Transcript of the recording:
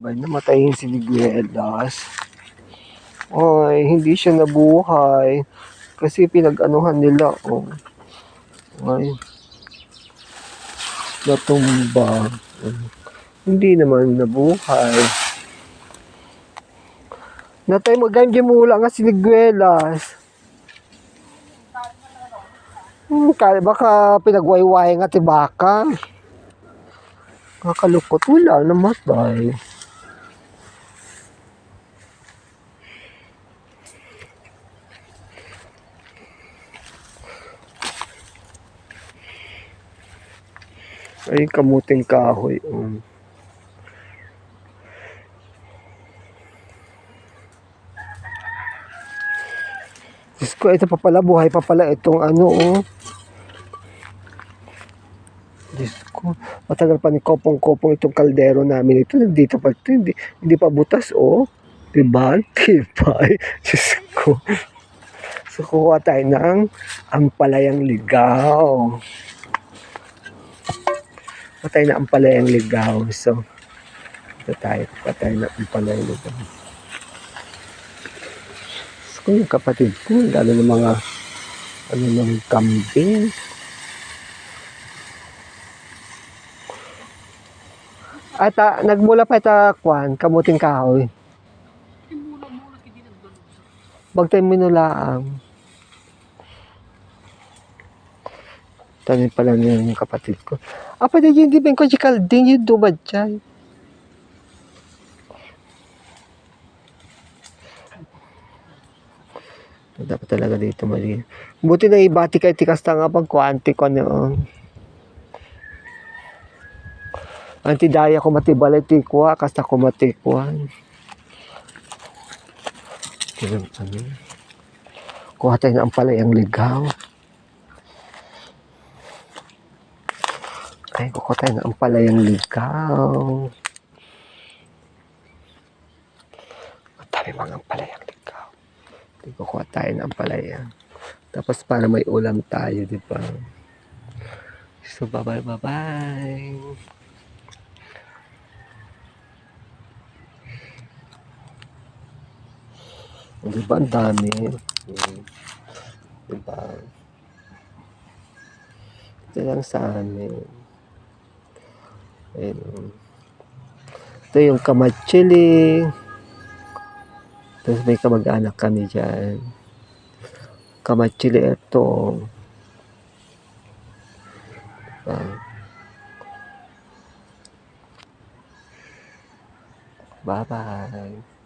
Ba, namatay yung siniguelas. Ay, hindi siya nabuhay. Kasi pinag-anuhan nila, oh. Ay. Natumba. Hindi naman nabuhay. Natay maganda mula nga siniguelas. Hmm, kaya baka pinagwayway nga ti baka. Kakalukot wala namatay. Ay, kamuting kahoy. Um. Diyos ko, ito pa pala, buhay pa pala itong ano, oh. Diyos ko, matagal pa ni kopong-kopong itong kaldero namin. Ito, nandito pa ito, hindi, hindi pa butas, oh. Diba? Tipay. Diyos ko. So, kuha tayo ng ampalayang ligaw. Patay na ampalayang ligaw. So, ito tayo. Patay na ampalayang ligaw. So, yung kapatid ko, lalo ng mga ano ng kambing. At ah, nagmula pa ita kwan, kamuting kahoy. Bagtay minulaang. Tanin pala niya yung kapatid ko. Apa di yun di ba ko si Kalding yung dumad dyan. Dapat talaga dito mali. Buti na ibati kay tikas na nga pag kuwanti ko ano. Antidaya ko matibalay tikwa, kasta ko matikwan. Kailan kami? Kuha tayo ng palayang ligaw. Ay, kuha tayo ng palayang ligaw. Ang dami mga palayang ligaw. Hindi kuha tayo ng palaya. Tapos para may ulam tayo, di ba? So, bye-bye, bye-bye. Di ba? Ang dami. Di ba? Ito lang sa amin. Ayun. Ito yung kamatsili. Tapos may kamag-anak kami dyan. Kamatsili ito. Bye-bye.